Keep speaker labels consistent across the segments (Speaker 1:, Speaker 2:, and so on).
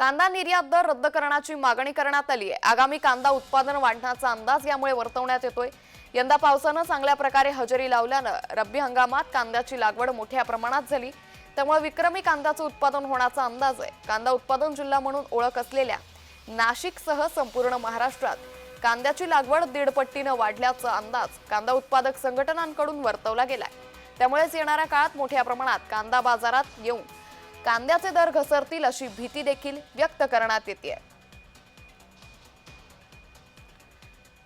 Speaker 1: कांदा निर्यात दर रद्द करण्याची मागणी करण्यात आली आहे. आगामी कांदा उत्पादन वाढण्याचा अंदाज यामुळे वर्तवण्यात येतोय. यंदा पावसानं चांगल्या प्रकारे हजेरी लावल्यानं रब्बी हंगामात कांद्याची लागवड मोठ्या प्रमाणात झाली. त्यामुळे विक्रमी कांद्याचं उत्पादन होण्याचा अंदाज आहे. कांदा उत्पादन जिल्हा म्हणून ओळख असलेल्या नाशिकसह संपूर्ण महाराष्ट्रात कांद्याची लागवड दीडपट्टीनं वाढल्याचा अंदाज कांदा उत्पादक संघटनांकडून वर्तवला गेलाय. त्यामुळेच येणाऱ्या काळात मोठ्या प्रमाणात कांदा बाजारात येऊन कांद्याचे दर घसरतील अशी भीती देखील व्यक्त करण्यात येते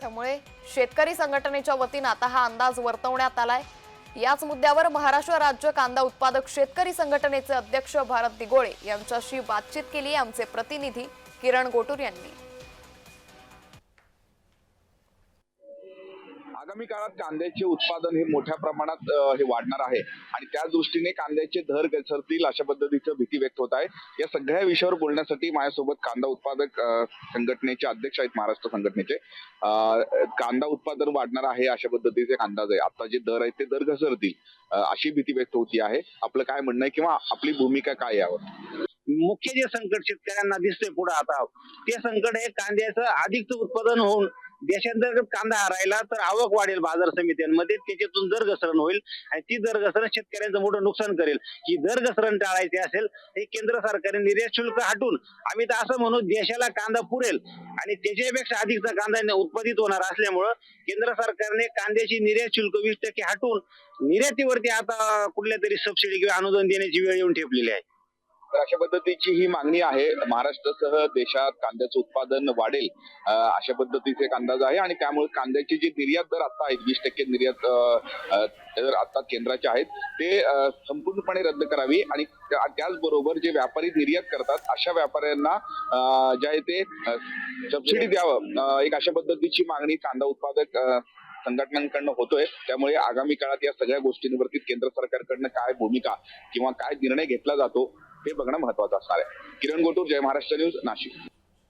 Speaker 1: त्यामुळे शेतकरी संघटनेच्या वतीनं आता हा अंदाज वर्तवण्यात आलाय. याच मुद्द्यावर महाराष्ट्र राज्य कांदा उत्पादक शेतकरी संघटनेचे अध्यक्ष भारत दिगोळे यांच्याशी बातचीत केली आमचे प्रतिनिधी किरण गोटूर यांनी.
Speaker 2: आगामी काळात कांद्याचे उत्पादन हे मोठ्या प्रमाणात हे वाढणार आहे. आणि त्या दृष्टीने कांद्याचे दर घसरतील अशा पद्धतीचं भीती व्यक्त होत आहे. या सगळ्या विषयावर बोलण्यासाठी माझ्यासोबत कांदा उत्पादक संघटनेचे अध्यक्ष आहेत महाराष्ट्र संघटनेचे. कांदा उत्पादन वाढणार आहे अशा पद्धतीचे अंदाज आहे. आता जे दर आहेत ते दर घसरतील अशी भीती व्यक्त होती आहे. आपलं काय म्हणणं आहे किंवा आपली भूमिका काय यावर?
Speaker 3: मुख्य जे संकट शेतकऱ्यांना दिसतंय पुढे आता ते संकट हे कांद्याचं अधिकचं उत्पादन होऊन देशांतर्गत कांदा राहिला तर आवक वाढेल बाजार समित्यांमध्ये त्याच्यातून दर घसरण होईल आणि ती दर घसरण शेतकऱ्यांचं मोठं नुकसान करेल ही दर घसरण टाळायची असेल हे केंद्र सरकारने निर्यात शुल्क हटून आम्ही तर असं म्हणू देशाला कांदा पुरेल आणि त्याच्यापेक्षा अधिकचा कांदा उत्पादित होणार असल्यामुळं केंद्र सरकारने कांद्याची निर्यात शुल्क वीस टक्के हटून निर्यातीवरती आता कुठल्या तरी सबसिडी किंवा अनुदान देण्याची वेळ येऊन ठेपलेली आहे.
Speaker 2: तर अशा पद्धतीची ही मागणी आहे. महाराष्ट्रासह देशात कांद्याचं उत्पादन वाढेल अशा पद्धतीचे एक अंदाज आहे आणि त्यामुळे कांद्याची जी निर्यात दर आता आहेत वीस टक्के निर्यात दर आता केंद्राचे आहेत ते संपूर्णपणे रद्द करावी आणि त्या- त्याचबरोबर जे व्यापारी निर्यात करतात अशा व्यापाऱ्यांना जे आहे ते सबसिडी द्यावं. एक अशा पद्धतीची मागणी कांदा उत्पादक संघटनांकडनं होतोय. त्यामुळे आगामी काळात या सगळ्या गोष्टींवरती केंद्र सरकारकडनं काय भूमिका किंवा काय निर्णय घेतला जातो हे बघणं महत्वाचं असणार आहे. किरण गोटूर जय महाराष्ट्र न्यूज नाशिक.